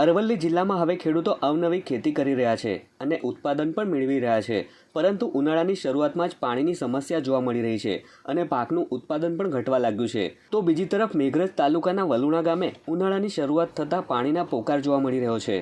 અરવલ્લી જિલ્લામાં હવે ખેડૂતો અવનવી ખેતી કરી રહ્યા છે અને ઉત્પાદન પણ મેળવી રહ્યા છે. પરંતુ ઉનાળાની શરૂઆતમાં જ પાણીની સમસ્યા જોવા મળી રહી છે અને પાકનું ઉત્પાદન પણ ઘટવા લાગ્યું છે. તો બીજી તરફ મેઘરજ તાલુકાના વલુણા ગામે ઉનાળાની શરૂઆત થતાં પાણીના પોકાર જોવા મળી રહ્યો છે.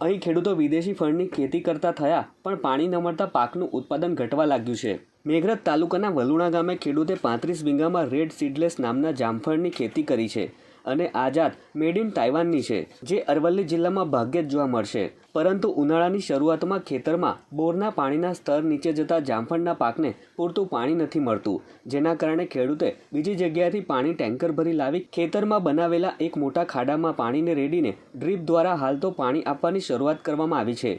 અહીં ખેડૂતો વિદેશી ફળની ખેતી કરતા થયા, પણ પાણી ન મળતા પાકનું ઉત્પાદન ઘટવા લાગ્યું છે. મેઘરજ તાલુકાના વલુણા ગામે ખેડૂતે પાંત્રીસ વીઘામાં રેડ સીડલેસ નામના જામફળની ખેતી કરી છે. અને આઝાદ મેડ ઇન તાઇવાનની છે, જે અરવલ્લી જિલ્લામાં ભાગ્યે જ જોવા મળશે. પરંતુ ઉનાળાની શરૂઆતમાં ખેતરમાં બોરના પાણીના સ્તર નીચે જતા જામફળના પાકને પૂરતું પાણી નથી મળતું, જેના કારણે ખેડૂતે બીજી જગ્યાએથી પાણી ટેન્કર ભરી લાવી ખેતરમાં બનાવેલા એક મોટા ખાડામાં પાણીને રેડીને ડ્રીપ દ્વારા હાલ તો પાણી આપવાની શરૂઆત કરવામાં આવી છે.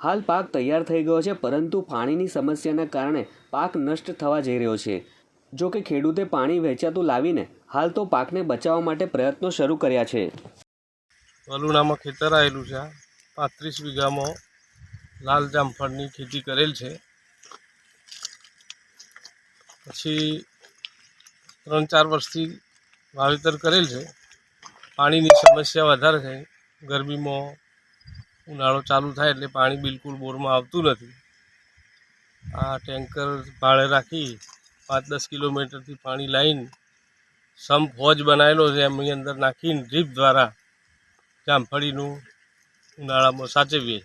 હાલ પાક તૈયાર થઈ ગયો છે, પરંતુ પાણીની સમસ્યાના કારણે પાક નષ્ટ થવા જઈ રહ્યો છે. જો કે ખેડૂતે પાણી વહેંચાતું લાવીને હાલ તો પાકને બચાવવા માટે પ્રયત્નો શરૂ કર્યા છે. વલુણામાં ખેતર આવેલું છે. પાંત્રીસ વીઘામાં લાલ જામફળની ખેતી કરેલ છે. પછી ત્રણ ચાર વર્ષથી વાવેતર કરેલ છે. પાણીની સમસ્યા વધારે છે ગરમીમાં ઉનાળો ચાલુ થાય એટલે પાણી બિલકુલ બોરમાં આવતું નથી. આ ટેન્કર ભાડે રાખી પાંચ દસ કિલોમીટરથી પાણી લાવીને સંપ હોજ બનાવેલો છે એમની અંદર નાખીને ડ્રીપ દ્વારા જામફળીનું ઉનાળામાં સાચવીએ.